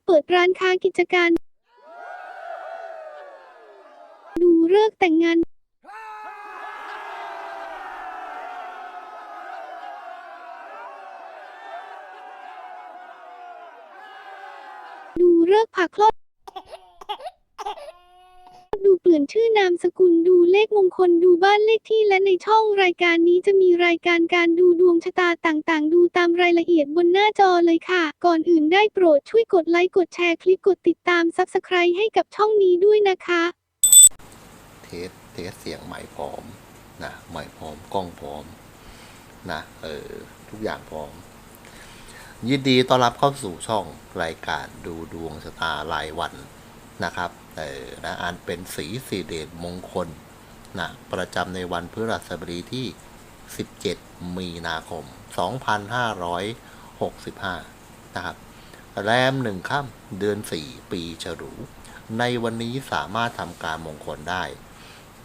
์เปิดร้านค้ากิจการ ดูเลิกแต่งงาน ดูเลิกผ่าคลอด ลี่ยนชื่อนามสกุลดูเลขมงคลดูบ้านเลขที่และในช่องรายการนี้จะมีรายการการดูดวงชะตาต่างๆ ดูตามรายละเอียดบนหน้าจอเลยค่ะ ก่อนอื่นได้โปรดช่วยกดไลค์กดแชร์คลิปกดติดตาม Subscribe ให้กับช่องนี้ด้วยนะคะ เทสเทสเสียงใหม่พร้อมนะใหม่พร้อมกล้องพร้อมนะเออทุกอย่างพร้อม ยินดีต้อนรับเข้าสู่ช่องรายการดูดวงชะตารายวันนะครับ นะอันเป็นสีสีเดชมงคลนะประจำในวันพฤหัสบดีที่ 17 มีนาคม 2565 นะครับ แรมหนึ่งค่ำเดือน 4 ปีฉลูในวันนี้สามารถทำการมงคลได้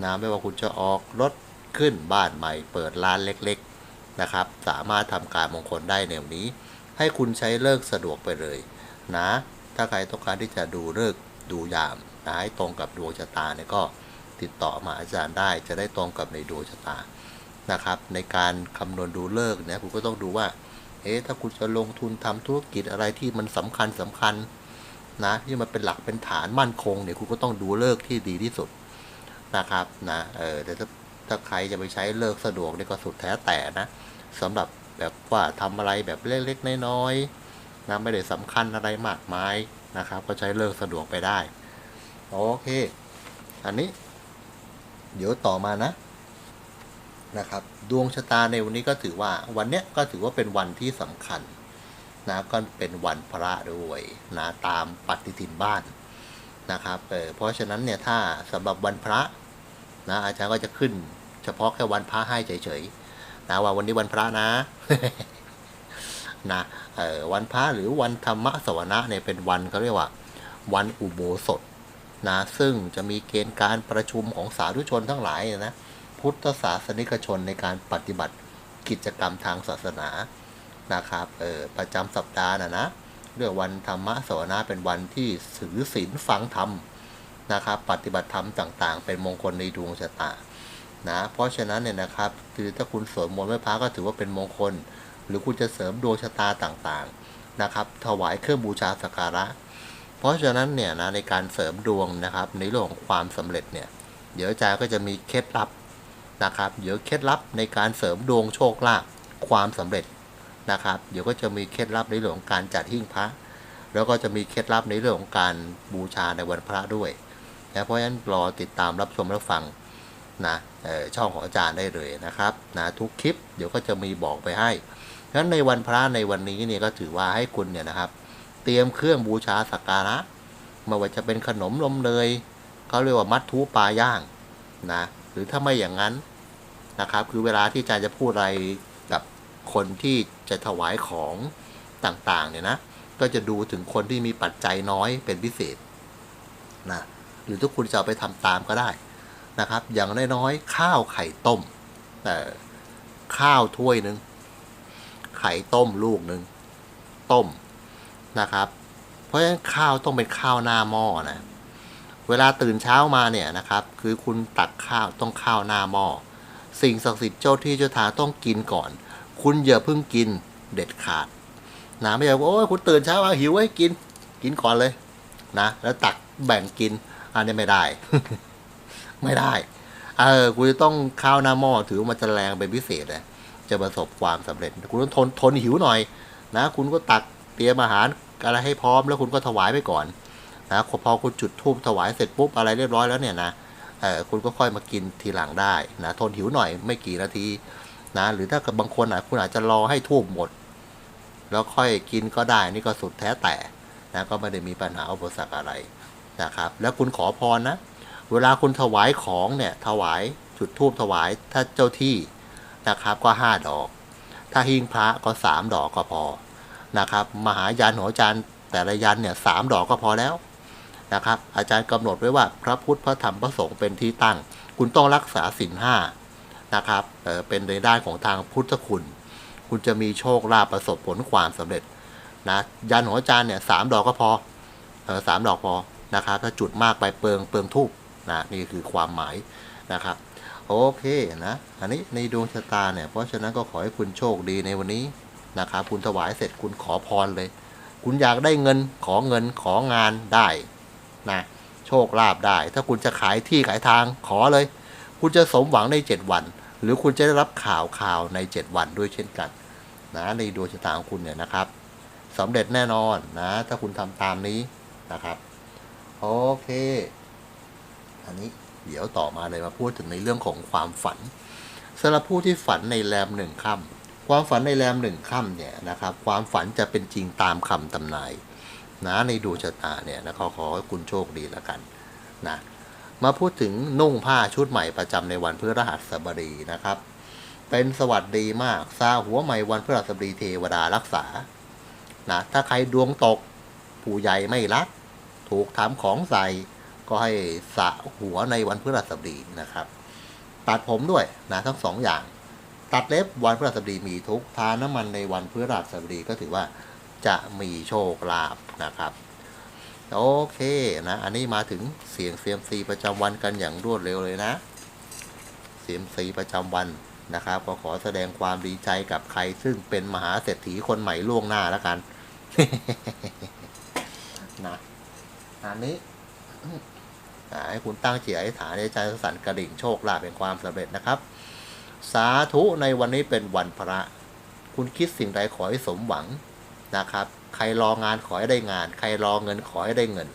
นะไม่ว่าคุณจะออกรถขึ้นบ้านใหม่ เปิดร้านเล็กๆนะครับ สามารถทำการมงคลได้ในวันนี้ ให้คุณใช้เลิกสะดวกไปเลย นะ ถ้าใครต้องการที่จะดูเลิกดูยาม นะให้ตรงกับดวงชะตาเนี่ยก็ติดต่อมาอาจารย์ได้จะได้ตรงกับในดวงชะตานะครับ ในการคำนวณดูเลิกเนี่ยคุณก็ต้องดูว่าเอ๊ะถ้าคุณจะลงทุนทำธุรกิจอะไรที่มันสำคัญสำคัญนะที่มันเป็นหลักเป็นฐานมั่นคงเนี่ยคุณก็ต้องดูเลิกที่ดีที่สุดนะครับนะเออแต่ถ้าถ้าใครจะไปใช้เลิกสะดวกเนี่ยก็สุดแท้แต่นะสำหรับแบบว่าทำอะไรแบบเล็กๆน้อยๆนะไม่ได้สำคัญอะไรมากมายนะครับ ก็ใช้เลิกสะดวกไปได้ โอเค อันนี้ เดี๋ยวต่อมานะนะครับ ดวงชะตาในวันนี้ก็ถือว่าวันเนี้ยก็ถือว่าเป็นวันที่สำคัญนะก็เป็นวันพระด้วยนะตามปฏิทินบ้านนะครับเออเพราะฉะนั้นเนี่ยถ้าสำหรับวันพระนะอาจารย์ก็จะขึ้น เฉพาะแค่วันพระให้เฉยๆนะว่าวันนี้วันพระนะนะวันพระหรือวันธรรมสวนะเนี่ยเป็นวันเขาเรียกว่า วันอุโบสถ นะซึ่งจะมีเกณฑ์การประชุมของสาธุชนทั้งหลายนะพุทธศาสนิกชนในการปฏิบัติกิจกรรมทางศาสนานะครับเออประจำสัปดาห์นะนะเรื่องวันธรรมะสวนาเป็นวันที่ถือศีลฟังธรรมนะครับปฏิบัติธรรมต่างๆ เป็นมงคลในดวงชะตานะเพราะฉะนั้นเนี่ยนะครับคือถ้าคุณสวดมนต์ไหว้พระก็ถือว่าเป็นมงคล หรือคุณจะเสริมดวงชะตาต่างๆนะครับถวายเครื่องบูชาสักการะ ราะฉะนั้นเนี่ยนะในการเสริมดวงนะครับในเรื่องของความสำเร็จเนี่ยเดี๋ยวอาจารย์ก็จะมีเคล็ดลับนะครับ เดี๋ยวเคล็ดลับในการเสริมดวงโชคลาภความสำเร็จนะครับ เดี๋ยวก็จะมีเคล็ดลับในเรื่องของการจัดหิ้งพระ แล้วก็จะมีเคล็ดลับในเรื่องของการบูชาในวันพระด้วยนะเพราะฉะนั้นรอติดตามรับชมรับฟังนะช่องของอาจารย์ได้เลยนะครับนะทุกคลิปเดี๋ยวก็จะมีบอกไปให้งั้นในวันพระในวันนี้เนี่ยก็ถือว่าให้คุณเนี่ยนะครับ เตรียมเครื่องบูชาสักการะไม่ว่าจะเป็นขนมนมเนยเขาเรียกว่ามัดทูปลาย่างนะหรือถ้าไม่อย่างนั้นนะครับ คือเวลาที่อาจารย์จะพูดอะไรกับคนที่จะถวายของต่างๆเนี่ยนะก็จะดูถึงคนที่มีปัจจัยน้อยเป็นพิเศษนะหรือทุกคุณจะเอาไปทำตามก็ได้นะครับ อย่างน้อยๆข้าวไข่ต้มแต่ข้าวถ้วยหนึ่งไข่ต้มลูกหนึ่งต้ม นะครับ เพราะฉะนั้นข้าวต้องเป็นข้าวหน้าหม้อนะ เวลาตื่นเช้ามาเนี่ยนะครับ คือคุณตักข้าวต้องข้าวหน้าหม้อ สิ่งศักดิ์สิทธิ์เจ้าที่เจ้าทางต้องกินก่อน คุณอย่าเพิ่งกินเด็ดขาดนะไม่ใช่ว่าโอ้ยคุณตื่นเช้ามาหิวไว้กิน กินก่อนเลยนะ แล้วตักแบ่งกิน อันนี้ไม่ได้ ไม่ได้ เออคุณจะต้องข้าวหน้าหม้อถือว่ามันจะแรงเป็นพิเศษเลยจะประสบความสำเร็จ คุณต้องทนทนหิวหน่อย นะ คุณก็ตักเตรียมอาหาร อะไรให้พร้อมแล้วคุณก็ถวายไปก่อนนะพอคุณจุดธูปถวายเสร็จปุ๊บอะไรเรียบร้อยแล้วเนี่ยนะเออคุณก็ค่อยมากินทีหลังได้นะทนหิวหน่อยไม่กี่นาทีนะหรือถ้าเกิดบางคนอะคุณอาจจะรอให้ทูบหมด แล้วค่อยกินก็ได้นี่ก็สุดแท้แต่นะก็ไม่ได้มีปัญหาอุปสรรคอะไรนะครับ แล้วคุณขอพรนะเวลาคุณถวายของเนี่ยถวายจุดทูบถวายถ้าเจ้าที่นะครับก็ห้าดอก ถ้าหิ้งพระก็สามดอกก็พอ นะครับ มหายันหัวจานแต่ละยันเนี่ยสามดอกก็พอแล้วนะครับ อาจารย์กำหนดไว้ว่าพระพุทธพระธรรมพระสงฆ์เป็นที่ตั้ง คุณต้องรักษาศีลห้านะครับเออเป็นในด้านของทางพุทธคุณ คุณจะมีโชคลาภประสบผลความสำเร็จนะยันของอาจารย์เนี่ยสามดอกก็พอเออสามดอกพอนะครับถ้าจุดมากไปเปลืองเปลืองทูบนะนี่คือความหมายนะครับโอเคนะ อันนี้ในดวงชะตาเนี่ย เพราะฉะนั้นก็ขอให้คุณโชคดีในวันนี้ นะครับคุณถวายเสร็จคุณขอพรเลย คุณอยากได้เงินขอเงินของานได้นะโชคลาภได้ ถ้าคุณจะขายที่ขายทางขอเลย คุณจะสมหวังในเจ็ดวัน หรือคุณจะได้รับข่าวข่าวในเจ็ดวันด้วยเช่นกันนะในดวงชะตาของคุณเนี่ยนะครับสำเร็จแน่นอนนะ ถ้าคุณทำตามนี้นะครับโอเค อันนี้เดี๋ยวต่อมาเลยมาพูดถึงในเรื่องของความฝันสำหรับผู้ที่ฝันในแรมหนึ่งค่ำ ความฝันในแรมหนึ่งค่ำเนี่ยนะครับ ความฝันจะเป็นจริงตามคำทำนายนะในดวงชะตาเนี่ยนะขอขอคุณโชคดีแล้วกันนะมาพูดถึงนุ่งผ้าชุดใหม่ประจำในวันพฤหัสบดีนะครับ เป็นสวัสดีมากซาหัวใหม่วันพฤหัสบดีเทวดารักษานะถ้าใครดวงตก ผู้ใหญ่ไม่รัก ถูกทำของใส่ก็ให้สะหัวในวันพฤหัสบดีนะครับ ตัดผมด้วยนะทั้งสองอย่าง ตัดเล็บวันพฤหัสบดีมีทุกทานน้ำมันในวันพฤหัสบดีก็ถือว่าจะมีโชคลาภนะครับ โอเคนะ อันนี้มาถึงเสียงเซียมซีประจำวันกันอย่างรวดเร็วเลยนะเซียมซีประจำวันนะครับ ก็ขอแสดงความดีใจกับใครซึ่งเป็นมหาเศรษฐีคนใหม่ล่วงหน้าแล้วกันนะอันนี้ให้คุณตั้งจิตอธิษฐานในใจสันกระดิ่งโชคลาภเป็นความสำเร็จนะครับ สาธุในวันนี้เป็นวันพระ คุณคิดสิ่งใดขอให้สมหวังนะครับ ใครรองานขอให้ได้งาน ใครรอเงินขอให้ได้เงิน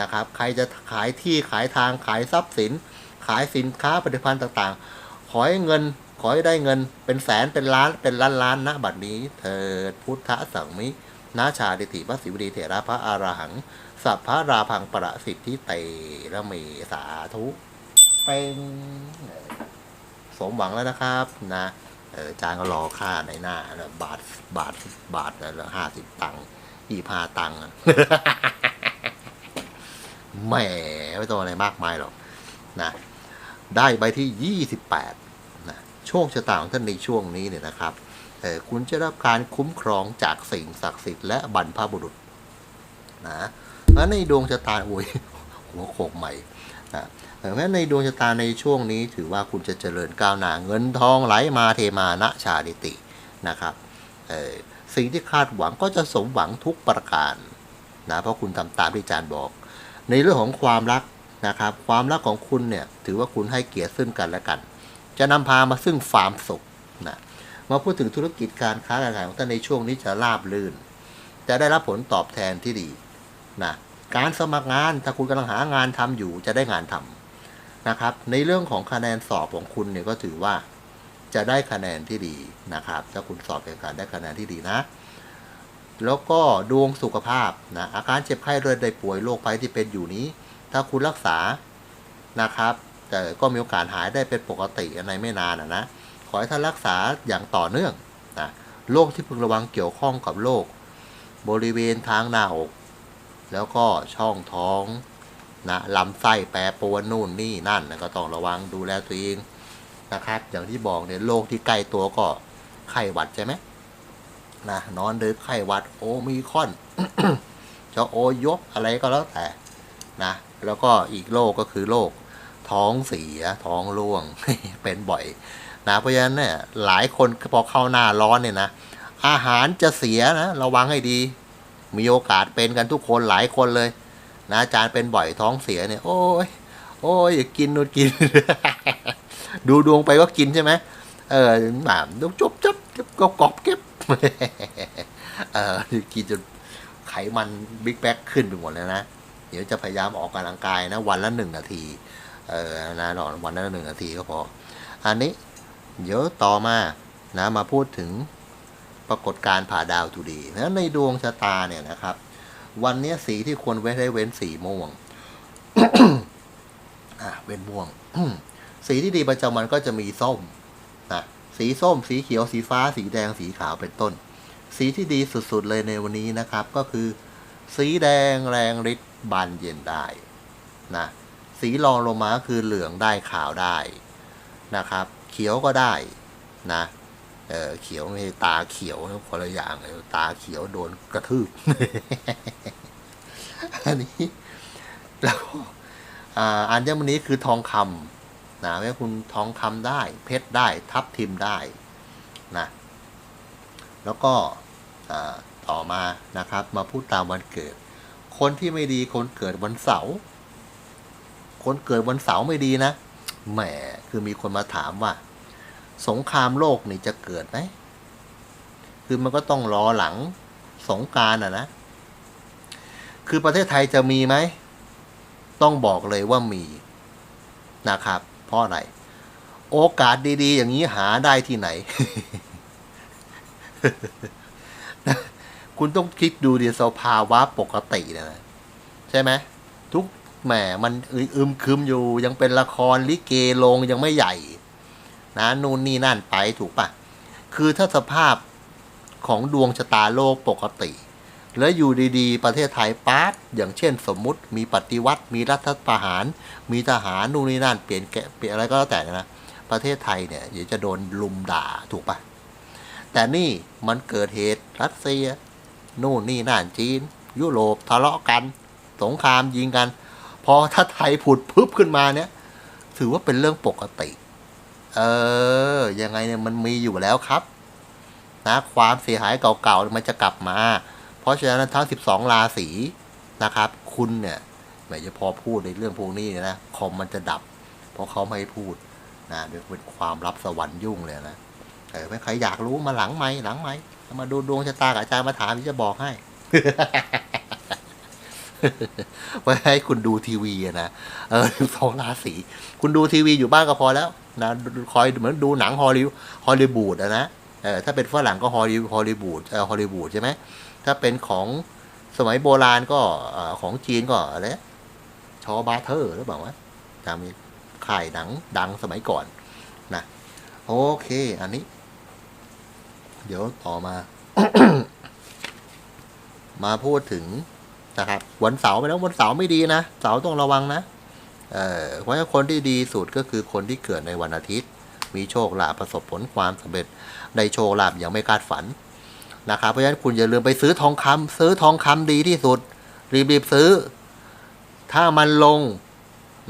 นะครับ ใครจะขายที่ขายทางขายทรัพย์สิน ขายสินค้าผลิตภัณฑ์ต่างๆ ขอให้เงินขอให้ได้เงินเป็นแสนเป็นล้านเป็นล้านล้านนะบัดนี้ เถิดพุทธสังมินาชาดิติพระศิวดีเถระพระอารหังสัพพะราพังประสิทธิเตระเมสาธุเป็น สมหวังแล้วนะครับนะเอออาจารย์ก็รอค่าในหน้านะบาทบาทบาทละห้าสิบตังค์ยี่ห้าตังค์แหมไม่ต้องอะไรมากมายหรอกนะได้ใบที่ยี่สิบแปดนะโชคชะตาของท่านในช่วงนี้เนี่ยนะครับคุณจะรับการคุ้มครองจากสิ่งศักดิ์สิทธิ์และบรรพบุรุษนะแล้วในดวงชะตาโอ้ยหัวโขกใหม่ นะแต่แม้ในดวงชะตาในช่วงนี้ถือว่าคุณจะเจริญก้าวหน้าเงินทองไหลมาเทมานะชาดิตินะครับสิ่งที่คาดหวังก็จะสมหวังทุกประการนะเพราะคุณทำตามที่อาจารย์บอก ในเรื่องของความรักนะครับ ความรักของคุณเนี่ยถือว่าคุณให้เกียรติซึ่งกันและกัน จะนำพามาซึ่งความสุขนะมาพูดถึงธุรกิจการค้าการขายของท่านในช่วงนี้จะราบรื่น จะได้รับผลตอบแทนที่ดีนะ การสมัครงานถ้าคุณกำลังหางานทำอยู่จะได้งานทำนะครับ ในเรื่องของคะแนนสอบของคุณเนี่ยก็ถือว่าจะได้คะแนนที่ดีนะครับ ถ้าคุณสอบแข่งขันได้คะแนนที่ดีนะ แล้วก็ดวงสุขภาพนะอาการเจ็บไข้เรื้อใดป่วยโรคภัยที่เป็นอยู่นี้ ถ้าคุณรักษานะครับ แต่ก็มีโอกาสหายได้เป็นปกติในไม่นานนะนะขอให้ท่านรักษาอย่างต่อเนื่องนะโรคที่พึงระวังเกี่ยวข้องกับโรคบริเวณทางหน้าอก แล้วก็ช่องท้องนะลำไส้แปรปรวนนู่นนี่นั่นนะก็ต้องระวังดูแลตัวเองนะครับ อย่างที่บอกเนี่ยโรคที่ใกล้ตัวก็ไข้หวัดใช่ไหมนะนอนดึกไข้หวัดโอมีคอนจะโอยกอะไรก็แล้วแต่นะ แล้วก็อีกโรคก็คือโรคท้องเสียท้องร่วงเป็นบ่อยนะเพราะฉะนั้นเนี่ยหลายคนพอเข้าหน้าร้อนเนี่ยนะอาหารจะเสียนะระวังให้ดี มีโอกาสเป็นกันทุกคนหลายคนเลย นะอาจารย์เป็นบ่อยท้องเสียเนี่ย โอ้ยโอ้ยอย่ากินนู่นกิน ดูดวงไปว่ากินใช่ไหมเออแบบต้องจบจับก็กรอบเก็บเออกินจนไขมันบิ๊กแบ็คขึ้นไปหมดเลยนะ เดี๋ยวจะพยายามออกกำลังกายนะ วันละหนึ่งนาที เออนะนอนวันละหนึ่งนาทีก็พอ อันนี้ เดี๋ยวต่อมานะมาพูดถึง ปรากฏการผ่าดาวทูดีนะในดวงชะตาเนี่ยนะครับ วันนี้สีที่ควรเว้นให้เว้นสีม่วงอะเว้นม่วง สีที่ดีประจำวันก็จะมีส้มนะสีส้ม สีเขียว สีฟ้า สีแดง สีขาวเป็นต้น สีที่ดีสุดๆเลยในวันนี้นะครับ ก็คือ สีแดงแรงฤทธิ์บานเย็นได้นะสีรองลงมาคือเหลืองได้ขาวได้นะครับ เขียวก็ได้นะ เออเขียวไม่ตาเขียวนะคนละอย่างเลยตาเขียวโดนกระทืบอันนี้แล้วอ่าอัญมณีคือทองคำนะแม้คุณทองคำได้ เพชรได้ทับทิมได้นะแล้วก็ต่อมานะครับ มาพูดตามวันเกิด คนที่ไม่ดีคนเกิดวันเสาร์คนเกิดวันเสาร์ไม่ดีนะแหมคือมีคนมาถามว่า สงครามโลกนี่จะเกิดไหมคือมันก็ต้องรอหลังสงกรารอะนะ คือประเทศไทยจะมีไหม ต้องบอกเลยว่ามีนะครับ เพราะอะไร โอกาสดีๆ อย่างนี้หาได้ที่ไหน คุณต้องคิดดูดิสภาวะปกตินยนะใช่ไหมทุกแหมมันอึมครึมอยู่ยังเป็นละครลิเกลงยังไม่ใหญ่ นะนู่นนี่นั่นไปถูกปะคือถ้าสภาพของดวงชะตาโลกปกติ แล้วอยู่ดีๆ ประเทศไทยปั๊บอย่างเช่นสมมุติมีปฏิวัติ มีรัฐประหาร มีทหารนู่นนี่นั่นเปลี่ยนแกะเปลี่ยนอะไรก็แล้วแต่นะประเทศไทยเนี่ยเดี๋ยวจะโดนลุมด่าถูกปะแต่นี่มันเกิดเหตุรัสเซียนู่นนี่นั่นจีน ยุโรปทะเลาะกัน สงครามยิงกัน พอถ้าไทยผุดพึบขึ้นมาเนี่ย ถือว่าเป็นเรื่องปกติ เออ ยังไงเนี่ยมันมีอยู่แล้วครับ นะความเสียหายเก่าๆมันจะกลับมา เพราะฉะนั้นทั้ง 12 ราศีนะครับ คุณเนี่ยไม่จะพอพูดในเรื่องพวกนี้นะคอมมันจะดับ เพราะเขาไม่ให้พูดนะเป็นความลับสวรรค์ยุ่งเลยนะเออไม่ใครอยากรู้มาหลังไหมหลังไหมมาดูดวงชะตากับอาจารย์มาถามที่จะบอกให้ไว้ให้คุณดูทีวีนะเออสองราศีคุณดูทีวีอยู่บ้านก็พอแล้ว นะคอยเหมือนดูหนังฮอลลีฮอลลีวูดอะนะเออถ้าเป็นฝรั่งก็ฮอลลีฮอลลีวูดเออฮอลลีวูดใช่ไหมถ้าเป็นของสมัยโบราณก็เอ่อของจีนก็อะไรนะชอบาเทอร์หรือเปล่าวะจำค่ายหนังดังสมัยก่อนนะโอเค อันนี้ เดี๋ยวต่อมา มาพูดถึงนะครับวันเสาร์ไปแล้ววันเสาร์ไม่ดีนะเสาร์ต้องระวังนะ เพราะฉะนั้นคนที่ดีสุดก็คือคนที่เกิดในวันอาทิตย์ มีโชคลาภประสบผลความสำเร็จได้โชคลาภอย่างไม่คาดฝันนะครับเพราะฉะนั้นคุณอย่าลืมไปซื้อทองคำซื้อทองคำดีที่สุด รีบๆซื้อ ถ้ามันลง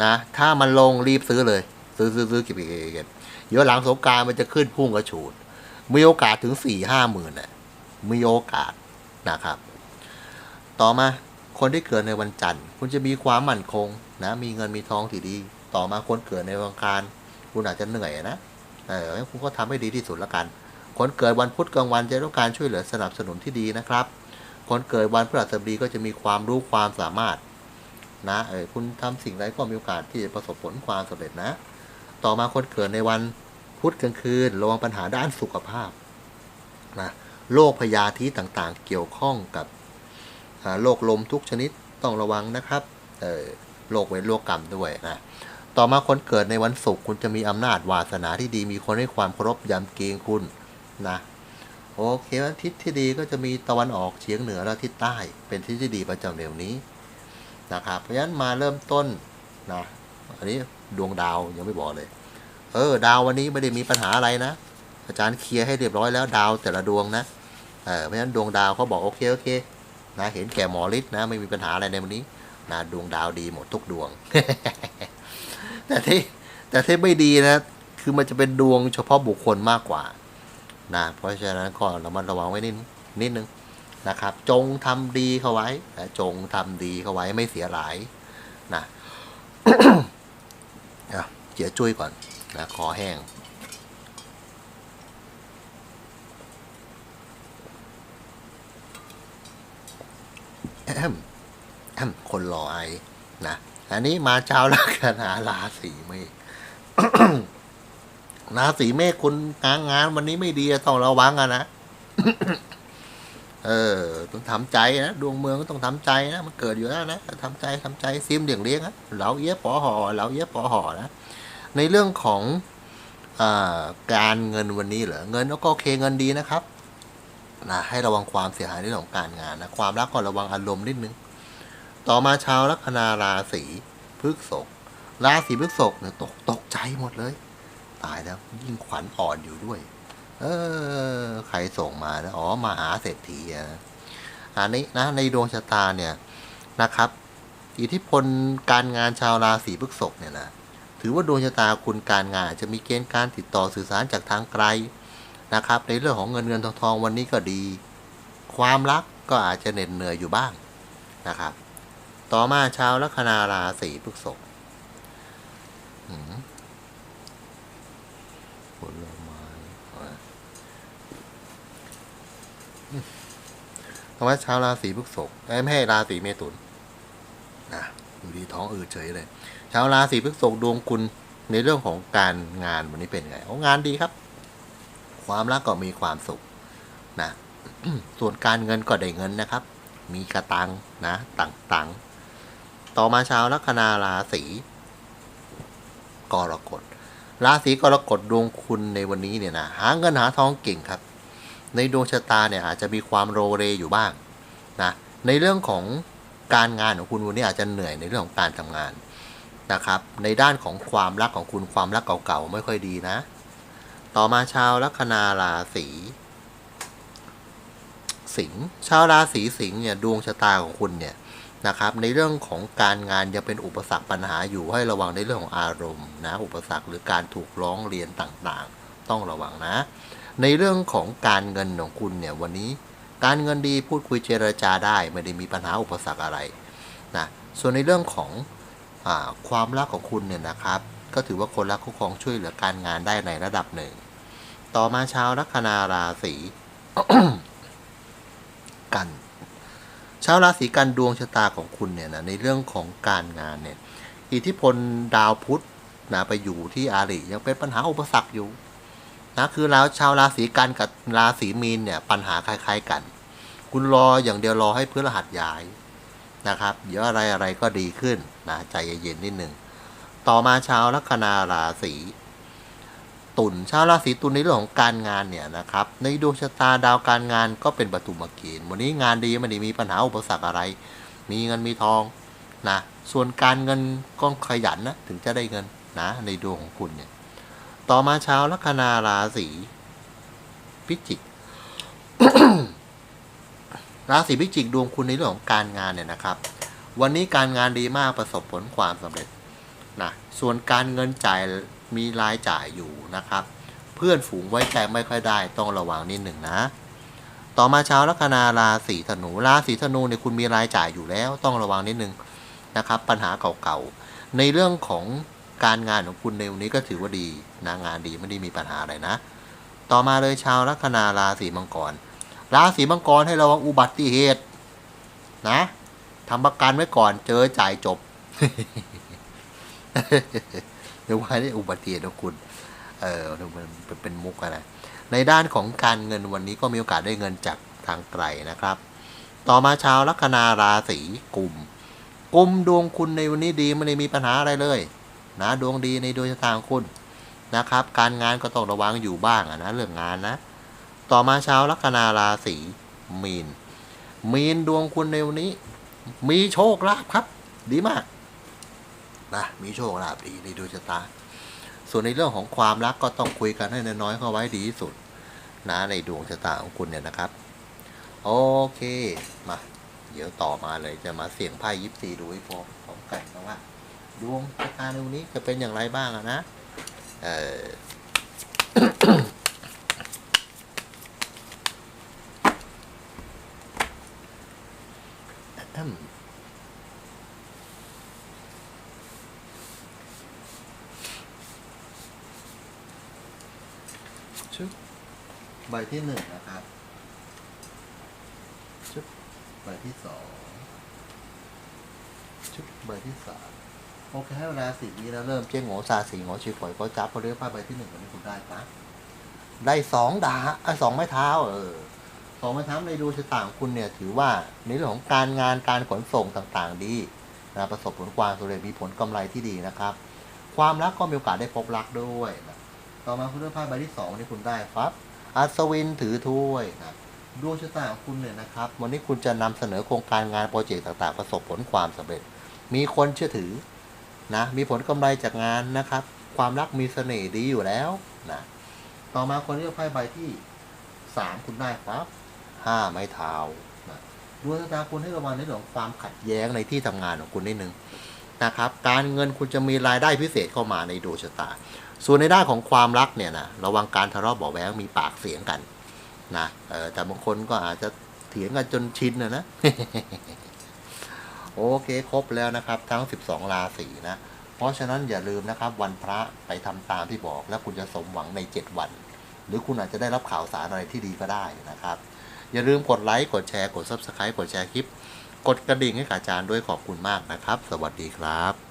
นะ ถ้ามันลงรีบซื้อเลย ซื้อซื้อซื้อเก็บเก็บเก็บเก็บเดี๋ยวหลังสงกรารมันจะขึ้นพุ่งกระฉูด มีโอกาสถึงสี่ห้าหมื่นน่ะมีโอกาสนะครับ ต่อมาคนที่เกิดในวันจันทร์ คุณจะมีความมั่นคง นะมีเงินมีทองที่ดี ต่อมาคนเกิดในวันอังคารคุณอาจจะเหนื่อยนะเออคุณก็ทำให้ดีที่สุดละกัน คนเกิดวันพุธกลางวันจะต้องการช่วยเหลือสนับสนุนที่ดีนะครับ คนเกิดวันพฤหัสบดีก็จะมีความรู้ความสามารถนะเออคุณทำสิ่งใดก็มีโอกาสที่จะประสบผลความสำเร็จนะ ต่อมาคนเกิดในวันพุธกลางคืนระวังปัญหาด้านสุขภาพนะโรคพยาธิต่างๆ เกี่ยวข้องกับโรคลมทุกชนิดต้องระวังนะครับ เออ โรคเวรโรคกรรมด้วยนะต่อมาคนเกิดในวันศุกร์คุณจะมีอำนาจวาสนาที่ดี มีคนให้ความเคารพยำเกรงคุณนะโอเควันทิศที่ดีก็จะมีตะวันออกเฉียงเหนือและทิศใต้ เป็นทิศที่ดีประจำเดือนนี้นะครับเพราะฉะนั้นมาเริ่มต้นนะอันนี้ดวงดาวยังไม่บอกเลย เออ ดาววันนี้ไม่ได้มีปัญหาอะไรนะ อาจารย์เคลียร์ให้เรียบร้อยแล้วดาวแต่ละดวงนะเออเพราะฉะนั้นดวงดาวเขาบอกโอเคโอเคนะเห็นแก่หมอฤทธิ์นะไม่มีปัญหาอะไรในวันนี้ นะดวงดาวดีหมดทุกดวง แต่ที่แต่ที่ไม่ดีนะ คือมันจะเป็นดวงเฉพาะบุคคลมากกว่านะเพราะฉะนั้นก็ระมัดระวังไว้นิดนิดนึงนะครับ จงทำดีเข้าไว้นะจงทำดีเข้าไว้ไม่เสียหลายนะเจียจุ้ยก่อนนะคอแห้งแอมแอม คนรอไอ้นะอันนี้มาเช้าลัคนาราศีเมษราศีเมษคุณงานงานวันนี้ไม่ดีต้องระวังอะนะ เออ ต้องทำใจนะดวงเมืองก็ต้องทำใจนะมันเกิดอยู่แล้วนะทำใจทำใจซิมเดี่ยงเลี้ยงนะเหลาเอี้ยปอหอเหลาเอี้ยปอหอนะในเรื่องของอาการเงินวันนี้เหรอเงินก็โอเคเงินดีนะครับนะให้ระวังความเสียหายในเรื่องของการงานนะความรักก็ระวังอารมณ์นิดนึง ต่อมาชาวลัคนาราศีพฤษภราศีพฤษภเนี่ยตกตกใจหมดเลย ตายแล้วยิ่งขวัญอ่อนอยู่ด้วย เออ ใครส่งมานะอ๋อมาหาเศรษฐีอะนะอันนี้นะในดวงชะตาเนี่ยนะครับ อิทธิพลการงานชาวราศีพฤษภเนี่ยนะถือว่าดวงชะตาคุณการงานจะมีเกณฑ์การติดต่อสื่อสารจากทางไกลนะครับ ในเรื่องของเงินเงินทองทองวันนี้ก็ดี ความรักก็อาจจะเหน็ดเหนื่อยอยู่บ้างนะครับ ต่อมาชาวลัคนาราศีพฤษภอืมผลไม้อะอืมต่อมาชาวราศีพฤษภไม่ให้ราศีเมถุนนะอยู่ดีท้องอืดเฉยเลย ชาวราศีพฤษภดวงคุณในเรื่องของการงานวันนี้เป็นไงโอ้งานดีครับ ความรักก็มีความสุขนะส่วนการเงินก็ได้เงินนะครับ มีกระตังนะต่างๆ ต่อมาชาวลัคนาราศีกรกฎราศีกรกฎดวงคุณในวันนี้เนี่ยนะหาเงินหาทองเก่งครับ ในดวงชะตาเนี่ยอาจจะมีความโรเรอยู่บ้างนะในเรื่องของการงานของคุณวันนี้อาจจะเหนื่อยในเรื่องของการทำงานนะครับ ในด้านของความรักของคุณความรักเก่าๆไม่ค่อยดีนะ ต่อมาชาวลัคนาราศีสิงห์ชาวราศีสิงห์เนี่ยดวงชะตาของคุณเนี่ย นะครับ ในเรื่องของการงานยังเป็นอุปสรรคปัญหาอยู่ให้ระวังในเรื่องของอารมณ์นะอุปสรรคหรือการถูกร้องเรียนต่างๆ ต้องระวังนะ ในเรื่องของการเงินของคุณเนี่ยวันนี้การเงินดีพูดคุยเจรจาได้ไม่ได้มีปัญหาอุปสรรคอะไรนะส่วนในเรื่องของอความรักของคุณเนี่ยนะครับ ก็ถือว่าคนรักคู่ครองช่วยเหลือการงานได้ในระดับหนึ่ง ต่อมาชาวลัคนาราศีกัน ชาวราศีกันดวงชะตาของคุณเนี่ยนะในเรื่องของการงานเนี่ย อิทธิพลดาวพุธนะไปอยู่ที่อาริยังเป็นปัญหาอุปสรรคอยู่นะคือแล้วชาวราศีกันกับราศีมีนเนี่ยปัญหาคล้าย ๆกัน คุณรออย่างเดียวรอให้พฤหัสย้ายนะครับเดี๋ยวอะไรอะไรก็ดีขึ้นนะใจเย็นๆนิดหนึ่งต่อมาชาวลัคนาราศี ตุลชาวราศีตุลในเรื่องของการงานเนี่ยนะครับในดวงชะตาดาวการงานก็เป็นปฐุมเกณฑ์วันนี้งานดีไม่ได้มีปัญหาอุปสรรคอะไร มีเงินมีทองนะส่วนการเงินก็ขยันนะถึงจะได้เงินนะในดวงของคุณเนี่ยต่อมาชาวลัคนาราศีพิจิกราศีพิจิกดวงคุณในเรื่องของการงานเนี่ยนะครับ วันนี้การงานดีมากประสบผลความสำเร็จนะส่วนการเงินจ่าย มีรายจ่ายอยู่นะครับ เพื่อนฝูงไว้ใจไม่ค่อยได้ต้องระวังนิดหนึ่งนะ ต่อมาชาวลัคนาราศีธนูราศีธนูเนี่ยคุณมีรายจ่ายอยู่แล้วต้องระวังนิดหนึ่งนะครับ ปัญหาเก่าๆในเรื่องของการงานของคุณในวันนี้ก็ถือว่าดีนะงานดีไม่ได้มีปัญหาอะไรนะ ต่อมาเลยชาวลัคนาราศีมังกร ราศีมังกรให้ระวังอุบัติเหตุนะทำประกันไว้ก่อนเจอจ่ายจบ เดี๋ยวว่านี่อุบัติเหตุของคุณ เออมันเป็นเป็นมุกอะนะ ในด้านของการเงินวันนี้ก็มีโอกาสได้เงินจากทางไกลนะครับ ต่อมาชาวลัคนาราศีกุมกุมดวงคุณในวันนี้ดีไม่ได้มีปัญหาอะไรเลยนะดวงดีในดวงชะตางคุณนะครับ การงานก็ต้องระวังอยู่บ้างนะเรื่องงานนะ ต่อมาชาวลัคนาราศีมีน มีนดวงคุณในวันนี้ มีโชคลาภครับ ดีมาก นะมีโชคลาภดีในดวงชะตา ส่วนในเรื่องของความรักก็ต้องคุยกันให้น้อยๆเข้าไว้ดีที่สุดนะในดวงชะตาของคุณเนี่ยนะครับ โอเคมา เดี๋ยวต่อมาเลยจะมาเสี่ยงไพ่ยิปซีดูให้พร้อมพร้อมกันนะว่าดวงชะตาในวันนี้จะเป็นอย่างไรบ้างนะเออ บที่หนึ่งนะครับชุบใบที่สองชุบใบที่สามโอเคให้เวลาสี่วิแล้วเริ่มเจ้งโง่ซาสีโง่ชีฝอยก็จับพอเรียกผ้าใบที่หนึ่งวันนี้คุณได้ปะได้สองดาอะสองไม้เท้า เออสองไม้เท้าในดูชะตาของคุณเนี่ย ถือว่าในเรื่องของการงานการขนส่งต่างๆ ดีนะประสบผลความสำเรมีผลกำไรที่ดีนะครับ ความรักก็มีโอกาสได้พบรักด้วยนะต่อมาคุณเลือกไพ่ใบที่สองวันนี้คุณได้ครับ อัศวินถือถ้วยนะดวงชะตาของคุณเนี่ยนะครับ วันนี้คุณจะนำเสนอโครงการงานโปรเจกต์ต่างๆ ประสบผลความสำเร็จ มีคนเชื่อถือนะ มีผลกำไรจากงานนะครับ ความรักมีเสน่ห์ดีอยู่แล้วนะ ต่อมาคนเลือกไพ่ใบที่สามคุณได้ครับห้าไม้เท้านะดวงชะตาคุณให้ระวังในเรื่องของความขัดแย้งในที่ทำงานของคุณนิดนึงนะครับ การเงินคุณจะมีรายได้พิเศษเข้ามาในดวงชะตา ส่วนในด้านของความรักเนี่ยนะระวังการทะเลาะเบาะแว้งมีปากเสียงกันนะเออแต่บางคนก็อาจจะเถียงกันจนชินนะนะโอเคครบแล้วนะครับ ทั้ง 12 ราศีนะ เพราะฉะนั้นอย่าลืมนะครับ วันพระไปทำตามที่บอก แล้วคุณจะสมหวังใน 7 วัน หรือคุณอาจจะได้รับข่าวสารอะไรที่ดีก็ได้นะครับ อย่าลืมกดไลค์กดแชร์กด Subscribe กดแชร์คลิป กดกระดิ่งให้กับอาจารย์ด้วยขอบคุณมากนะครับ สวัสดีครับ